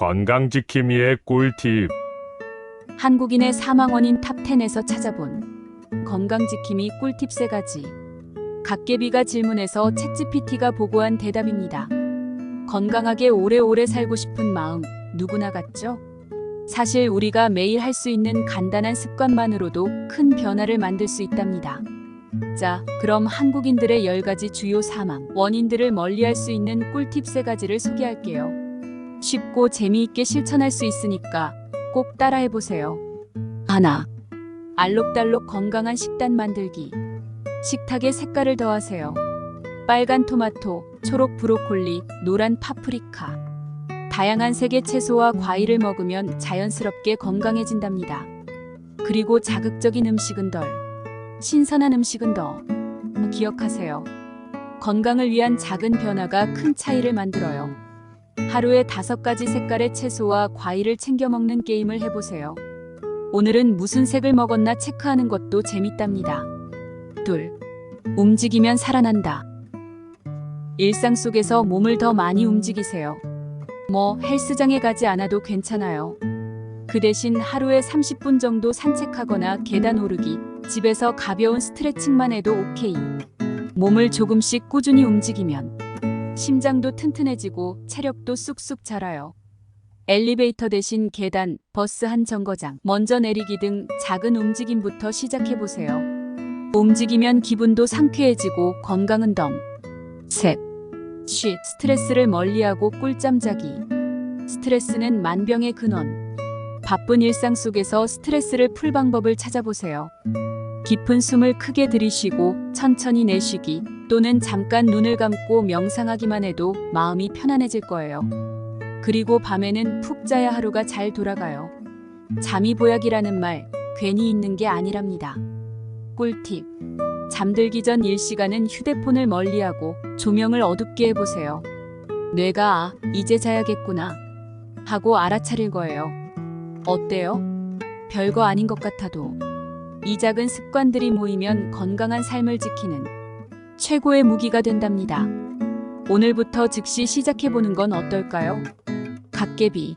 건강지킴이의 꿀팁. 한국인의 사망 원인 탑10에서 찾아본 건강지킴이 꿀팁 세가지 갓개비가 질문해서 챗GPT가 보고한 대답입니다. 건강하게 오래오래 살고 싶은 마음 누구나 같죠? 사실 우리가 매일 할 수 있는 간단한 습관만으로도 큰 변화를 만들 수 있답니다. 자, 그럼 한국인들의 10가지 주요 사망 원인들을 멀리할 수 있는 꿀팁 세가지를 소개할게요. 쉽고 재미있게 실천할 수 있으니까 꼭 따라해 보세요. 하나. 알록달록 건강한 식단 만들기. 식탁에 색깔을 더하세요. 빨간 토마토, 초록 브로콜리, 노란 파프리카. 다양한 색의 채소와 과일을 먹으면 자연스럽게 건강해진답니다. 그리고 자극적인 음식은 덜, 신선한 음식은 더. 기억하세요. 건강을 위한 작은 변화가 큰 차이를 만들어요. 하루에 다섯 가지 색깔의 채소와 과일을 챙겨 먹는 게임을 해보세요. 오늘은 무슨 색을 먹었나 체크하는 것도 재밌답니다. 둘. 움직이면 살아난다. 일상 속에서 몸을 더 많이 움직이세요. 뭐 헬스장에 가지 않아도 괜찮아요. 그 대신 하루에 30분 정도 산책하거나 계단 오르기, 집에서 가벼운 스트레칭만 해도 오케이. 몸을 조금씩 꾸준히 움직이면 심장도 튼튼해지고 체력도 쑥쑥 자라요. 엘리베이터 대신 계단, 버스 한 정거장, 먼저 내리기 등 작은 움직임부터 시작해 보세요. 움직이면 기분도 상쾌해지고 건강은 덤. 셋. 쉬. 스트레스를 멀리하고 꿀잠 자기. 스트레스는 만병의 근원. 바쁜 일상 속에서 스트레스를 풀 방법을 찾아보세요. 깊은 숨을 크게 들이쉬고 천천히 내쉬기 또는 잠깐 눈을 감고 명상하기만 해도 마음이 편안해질 거예요. 그리고 밤에는 푹 자야 하루가 잘 돌아가요. 잠이 보약이라는 말 괜히 있는 게 아니랍니다. 꿀팁. 잠들기 전 1시간은 휴대폰을 멀리하고 조명을 어둡게 해보세요. 뇌가 아, 이제 자야겠구나 하고 알아차릴 거예요. 어때요? 별거 아닌 것 같아도 이 작은 습관들이 모이면 건강한 삶을 지키는 최고의 무기가 된답니다. 오늘부터 즉시 시작해보는 건 어떨까요? 갓개비